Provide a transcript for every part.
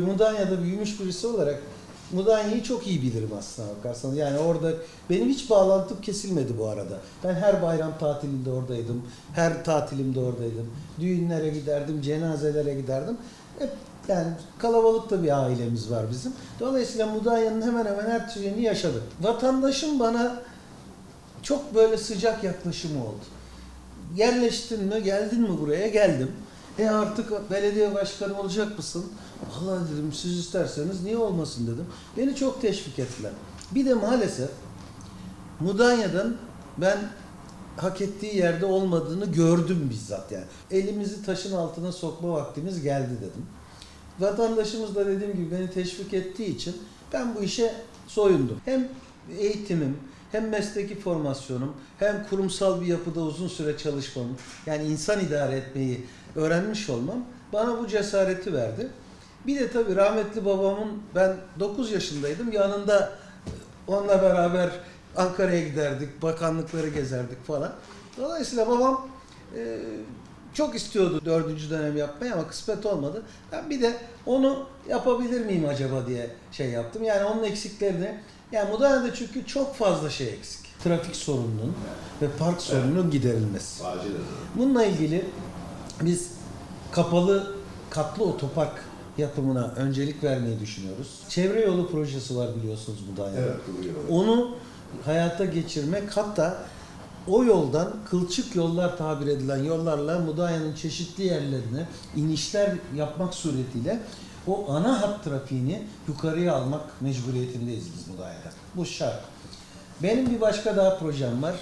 Mudanya'da büyümüş birisi olarak Mudanya'yı çok iyi bilirim aslına bakarsanız. Yani orada benim hiç bağlantım kesilmedi bu arada. Ben her bayram tatilinde oradaydım. Her tatilimde oradaydım. Düğünlere giderdim, cenazelere giderdim. Hep yani kalabalık da bir ailemiz var bizim. Dolayısıyla Mudanya'nın hemen hemen her türünü yaşadık. Vatandaşım bana çok böyle sıcak yaklaşımı oldu. Yerleştin mi, geldin mi buraya? Geldim. E artık belediye başkanı olacak mısın? Vallahi dedim siz isterseniz niye olmasın dedim. Beni çok teşvik ettiler. Bir de maalesef Mudanya'dan ben hak ettiği yerde olmadığını gördüm bizzat yani. Elimizi taşın altına sokma vaktimiz geldi dedim. Vatandaşımız da dediğim gibi beni teşvik ettiği için ben bu işe soyundum. Hem eğitimim, hem mesleki formasyonum, hem kurumsal bir yapıda uzun süre çalışmam, yani insan idare etmeyi öğrenmiş olmam bana bu cesareti verdi. Bir de tabii rahmetli babamın ben 9 yaşındaydım yanında onunla beraber Ankara'ya giderdik, bakanlıkları gezerdik falan. Dolayısıyla babam e, çok istiyordu dördüncü dönem yapmayı ama kısmet olmadı. Ben bir de onu yapabilir miyim acaba diye şey yaptım. Yani onun eksiklerini, yani Mudanya'da çünkü çok fazla şey eksik. Trafik sorununun ve park sorununun giderilmesi. Acil Bununla ilgili biz kapalı katlı otopark yapımına öncelik vermeyi düşünüyoruz. Çevre yolu projesi var biliyorsunuz Mudanya'da. Evet, duruyor. Onu hayata geçirmek hatta o yoldan kılçık yollar tabir edilen yollarla Mudanya'nın çeşitli yerlerine inişler yapmak suretiyle o ana hat trafiğini yukarıya almak mecburiyetindeyiz biz Mudanya'da. Bu şart. Benim bir başka daha projem var.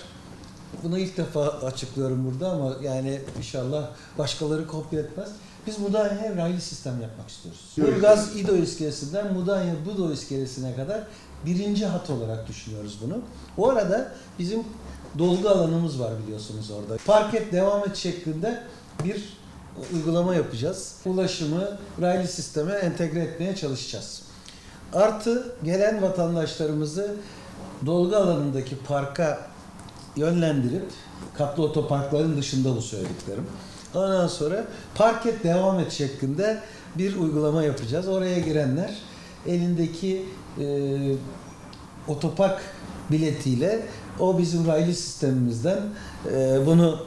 Bunu ilk defa açıklıyorum burada ama yani inşallah başkaları kopya etmez. Biz Mudanya'ya raylı sistem yapmak istiyoruz. Burgaz İdo iskelesinden Mudanya Budo iskelesine kadar birinci hat olarak düşünüyoruz bunu. O arada bizim dolgu alanımız var biliyorsunuz orada. Parket devam et şeklinde bir uygulama yapacağız. Ulaşımı raylı sisteme entegre etmeye çalışacağız. Artı gelen vatandaşlarımızı dolgu alanındaki parka yönlendirip katlı otoparkların dışında bu söylediklerim. Ondan sonra parket devam et şeklinde bir uygulama yapacağız. Oraya girenler elindeki e, otopark biletiyle o bizim raylı sistemimizden e, bunu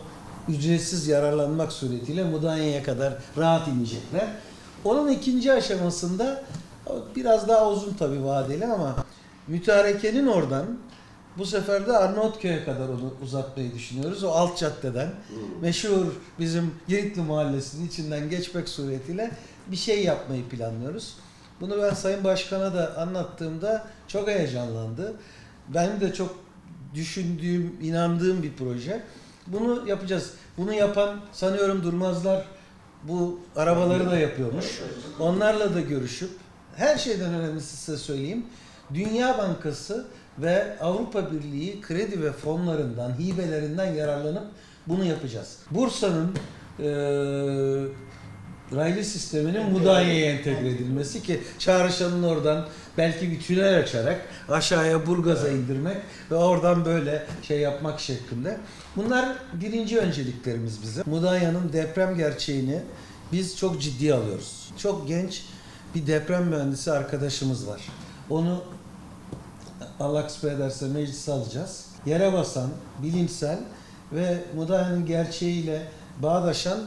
ücretsiz yararlanmak suretiyle Mudanya'ya kadar rahat inecekler. Onun ikinci aşamasında biraz daha uzun tabii vadeli ama mütarekenin oradan bu sefer de Arnavutköy'e kadar onu uzatmayı düşünüyoruz. O alt caddeden meşhur bizim Giritli Mahallesi'nin içinden geçmek suretiyle bir şey yapmayı planlıyoruz. Bunu ben Sayın Başkan'a da anlattığımda çok heyecanlandı. Benim de çok düşündüğüm, inandığım bir proje. Bunu yapacağız. Bunu yapan sanıyorum Durmazlar bu arabaları da yapıyormuş. Onlarla da görüşüp her şeyden önemlisi size söyleyeyim. Dünya Bankası ve Avrupa Birliği kredi ve fonlarından, hibelerinden yararlanıp bunu yapacağız. Bursa'nın eee raylı sisteminin Mudanya'ya entegre edilmesi ki Çağrışan'ın oradan belki bir tünel açarak aşağıya Burgaz'a indirmek ve oradan böyle şey yapmak şeklinde. Bunlar birinci önceliklerimiz bize. Mudanya'nın deprem gerçeğini biz çok ciddiye alıyoruz. Çok genç bir deprem mühendisi arkadaşımız var. Onu Allah kısmet ederse meclise alacağız. Yere basan, bilimsel ve Mudanya'nın gerçeğiyle bağdaşan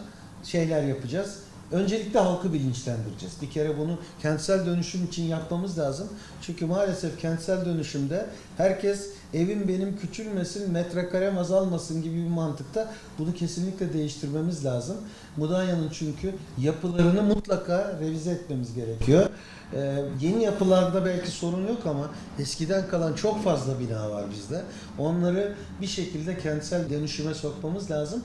şeyler yapacağız. Öncelikle halkı bilinçlendireceğiz. Bir kere bunu kentsel dönüşüm için yapmamız lazım. Çünkü maalesef kentsel dönüşümde herkes evim benim küçülmesin, metrekarem azalmasın gibi bir mantıkta bunu kesinlikle değiştirmemiz lazım. Mudanya'nın çünkü yapılarını mutlaka revize etmemiz gerekiyor. Ee, yeni yapılarda belki sorun yok ama eskiden kalan çok fazla bina var bizde. Onları bir şekilde kentsel dönüşüme sokmamız lazım.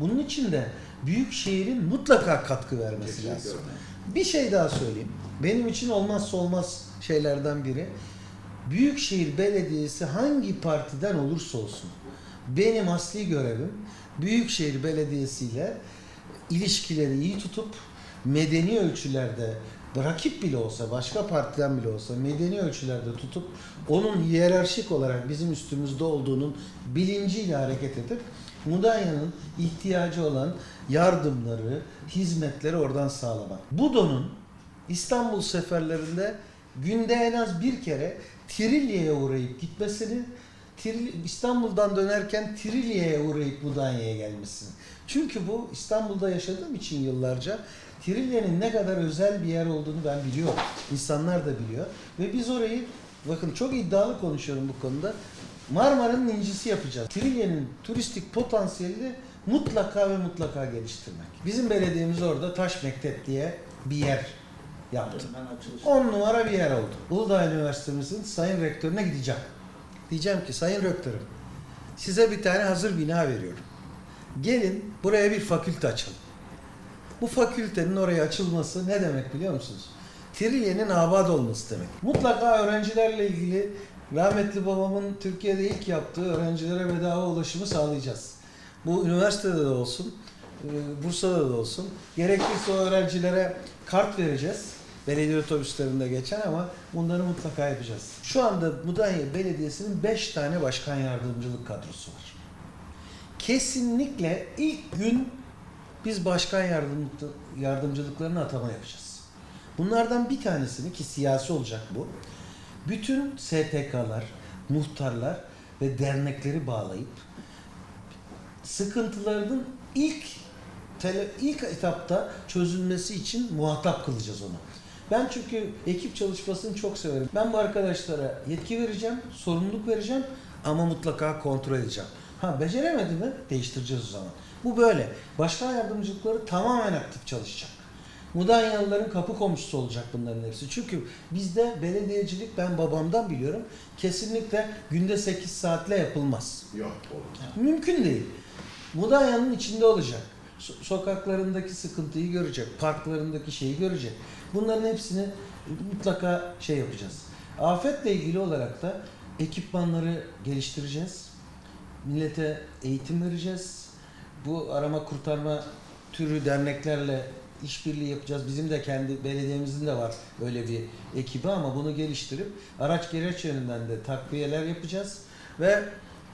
Bunun için de büyük şehrin mutlaka katkı vermesi Kesinlikle lazım. Bir şey daha söyleyeyim. Benim için olmazsa olmaz şeylerden biri. Büyükşehir Belediyesi hangi partiden olursa olsun benim asli görevim Büyükşehir Belediyesi ile ilişkileri iyi tutup medeni ölçülerde rakip bile olsa, başka partiden bile olsa medeni ölçülerde tutup onun hiyerarşik olarak bizim üstümüzde olduğunun bilinciyle hareket edip Mudanya'nın ihtiyacı olan yardımları, hizmetleri oradan sağlamak. Budo'nun İstanbul seferlerinde günde en az bir kere Trilya'ya uğrayıp gitmesini, İstanbul'dan dönerken Trilya'ya uğrayıp Mudanya'ya gelmesini. Çünkü bu İstanbul'da yaşadığım için yıllarca Trilya'nın ne kadar özel bir yer olduğunu ben biliyorum. İnsanlar da biliyor. Ve biz orayı, bakın çok iddialı konuşuyorum bu konuda. Marmara'nın incisi yapacağız. Trilya'nın turistik potansiyelini mutlaka ve mutlaka geliştirmek. Bizim belediyemiz orada Taş Mektep diye bir yer yaptı. Ben açılış. 10 numara bir yer oldu. Uludağ Üniversitemizin sayın rektörüne gideceğim. Diyeceğim ki sayın rektörüm size bir tane hazır bina veriyorum. Gelin buraya bir fakülte açalım. Bu fakültenin oraya açılması ne demek biliyor musunuz? Trilye'nin abad olması demek. Mutlaka öğrencilerle ilgili rahmetli babamın Türkiye'de ilk yaptığı öğrencilere bedava ulaşımı sağlayacağız. Bu üniversitede de olsun, e, Bursa'da da olsun. Gerekirse o öğrencilere kart vereceğiz. Belediye otobüslerinde geçen ama bunları mutlaka yapacağız. Şu anda Mudanya Belediyesi'nin 5 tane başkan yardımcılık kadrosu var. Kesinlikle ilk gün biz başkan yardım, yardımcılıklarına atama yapacağız. Bunlardan bir tanesini ki siyasi olacak bu. Bütün STK'lar, muhtarlar ve dernekleri bağlayıp sıkıntılarının ilk tele, ilk etapta çözülmesi için muhatap kılacağız onu. Ben çünkü ekip çalışmasını çok severim. Ben bu arkadaşlara yetki vereceğim, sorumluluk vereceğim ama mutlaka kontrol edeceğim. Ha beceremedi mi değiştireceğiz o zaman. Bu böyle. Başkan yardımcılıkları tamamen aktif çalışacak. Mudanyalıların kapı komşusu olacak bunların hepsi. Çünkü bizde belediyecilik ben babamdan biliyorum. Kesinlikle günde 8 saatle yapılmaz. Yok olmaz. Mümkün değil. Mudanya'nın içinde olacak. So- sokaklarındaki sıkıntıyı görecek. Parklarındaki şeyi görecek. Bunların hepsini mutlaka şey yapacağız. Afetle ilgili olarak da ekipmanları geliştireceğiz. Millete eğitim vereceğiz. Bu arama kurtarma türü derneklerle işbirliği yapacağız. Bizim de kendi belediyemizin de var böyle bir ekibi ama bunu geliştirip araç gereç yönünden de takviyeler yapacağız ve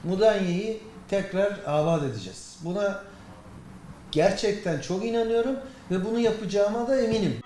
Mudanya'yı tekrar avat edeceğiz. Buna gerçekten çok inanıyorum ve bunu yapacağıma da eminim.